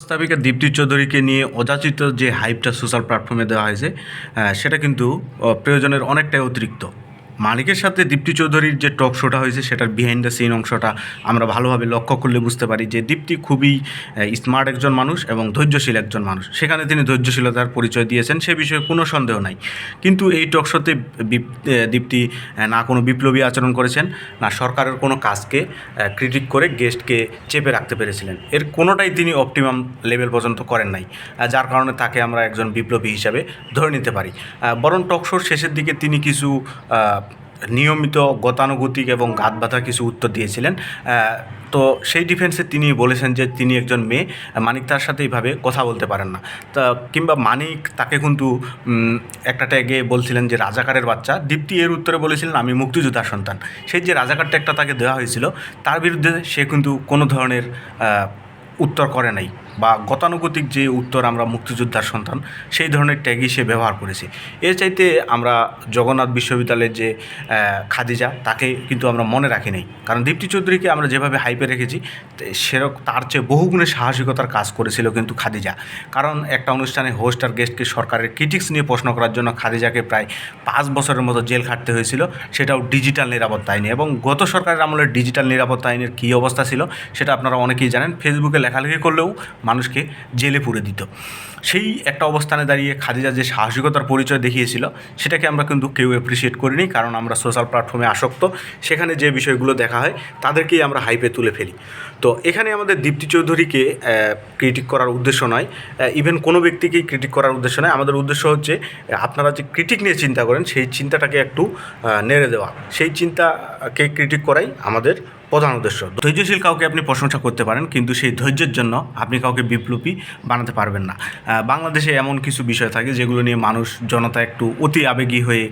প্রস্তাবিকা দীপ্তি চৌধুরীকে নিয়ে অযাচিত যে হাইপটা সোশ্যাল প্ল্যাটফর্মে দেওয়া হয়েছে সেটা কিন্তু প্রয়োজনের অনেকটাই অতিরিক্ত। মালিকের সাথে দীপ্তি চৌধুরীর যে টক শোটা হয়েছে, সেটার বিহাইন্ড দ্য সিন অংশটা আমরা ভালোভাবে লক্ষ্য করলে বুঝতে পারি যে দীপ্তি খুবই স্মার্ট একজন মানুষ এবং ধৈর্যশীল একজন মানুষ। সেখানে তিনি ধৈর্যশীলতার পরিচয় দিয়েছেন, সে বিষয়ে কোনো সন্দেহ নাই। কিন্তু এই টক শোতে দীপ্তি না কোনো বিপ্লবী আচরণ করেছেন, না সরকারের কোনো কাজকে ক্রিটিক করে গেস্টকে চেপে রাখতে পেরেছিলেন। এর কোনোটাই তিনি অপটিমাম লেভেল পর্যন্ত করেন নাই যার কারণে তাকে আমরা একজন বিপ্লবী হিসাবে ধরে নিতে পারি। বরং টকশোর শেষের দিকে তিনি কিছু নিয়মিত গতানুগতিক এবং গাত বাঁধা কিছু উত্তর দিয়েছিলেন। তো সেই ডিফেন্সে তিনি বলেছেন যে তিনি একজন মেয়ে, মানিক তার সাথে এইভাবে কথা বলতে পারেন না। তা কিংবা মানিক তাকে কিন্তু একটা ট্যাগে বলছিলেন যে রাজাকারের বাচ্চা। দীপ্তি এর উত্তরে বলেছিলেন, আমি মুক্তিযোদ্ধার সন্তান। সেই যে রাজাকার ট্যাগটা তাকে দেওয়া হয়েছিল, তার বিরুদ্ধে সে কিন্তু কোনো ধরনের উত্তর করে নাই। বা গতানুগতিক যে উত্তর আমরা মুক্তিযোদ্ধার সন্তান, সেই ধরনের ট্যাগই সে ব্যবহার করেছে। এর চাইতে আমরা জগন্নাথ বিশ্ববিদ্যালয়ের যে খাদিজা, তাকে কিন্তু আমরা মনে রাখি নাই। কারণ দীপ্তি চৌধুরীকে আমরা যেভাবে হাইপে রেখেছি সেরকম তার চেয়ে বহুগুণে সাহসিকতার কাজ করেছিল কিন্তু খাদিজা। কারণ একটা অনুষ্ঠানে হোস্ট আর গেস্টকে সরকারের ক্রিটিক্স নিয়ে প্রশ্ন করার জন্য খাদিজাকে প্রায় পাঁচ বছরের মতো জেল খাটতে হয়েছিল, সেটাও ডিজিটাল নিরাপত্তা আইনে। এবং গত সরকারের আমলের ডিজিটাল নিরাপত্তা আইনের কী অবস্থা ছিল, সেটা আপনারা অনেকেই জানেন। ফেসবুকে লেখালেখি করলেও মানুষকে জেলে পুরে দিত। সেই একটা অবস্থানে দাঁড়িয়ে খাদিজা যে সাহসিকতার পরিচয় দেখিয়েছিল, সেটাকে আমরা কিন্তু কেউ অ্যাপ্রিসিয়েট করিনি, কারণ আমরা সোশ্যাল প্ল্যাটফর্মে আসক্ত। সেখানে যে বিষয়গুলো দেখা হয়, তাদেরকেই আমরা হাইপে তুলে ফেলি। তো এখানে আমাদের দীপ্তি চৌধুরীকে ক্রিটিক করার উদ্দেশ্য নয় ইভেন কোনো ব্যক্তিকেই ক্রিটিক করার উদ্দেশ্য নয়। আমাদের উদ্দেশ্য হচ্ছে আপনারা যে ক্রিটিক নিয়ে চিন্তা করেন, সেই চিন্তাটাকে একটু নেড়ে দেওয়া। সেই চিন্তাকে ক্রিটিক করাই আমাদের প্রধান উদ্দেশ্য। ধৈর্যশীল কাউকে আপনি প্রশংসা করতে পারেন, কিন্তু সেই ধৈর্যের জন্য আপনি কাউকে বিপ্লবী বানাতে পারবেন না। বাংলাদেশে এমন কিছু বিষয় থাকে যেগুলো নিয়ে মানুষ, জনতা একটু অতি আবেগী হয়ে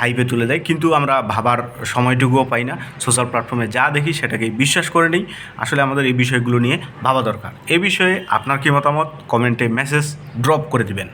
হাইপে তুলে দেয়, কিন্তু আমরা ভাবার সময়টুকুও পাই না। সোশ্যাল প্ল্যাটফর্মে যা দেখি সেটাকেই বিশ্বাস করে নিই। আসলে আমাদের এই বিষয়গুলো নিয়ে ভাবা দরকার। এ বিষয়ে আপনার কী মতামত? কমেন্টে মেসেজ ড্রপ করে দিবেন।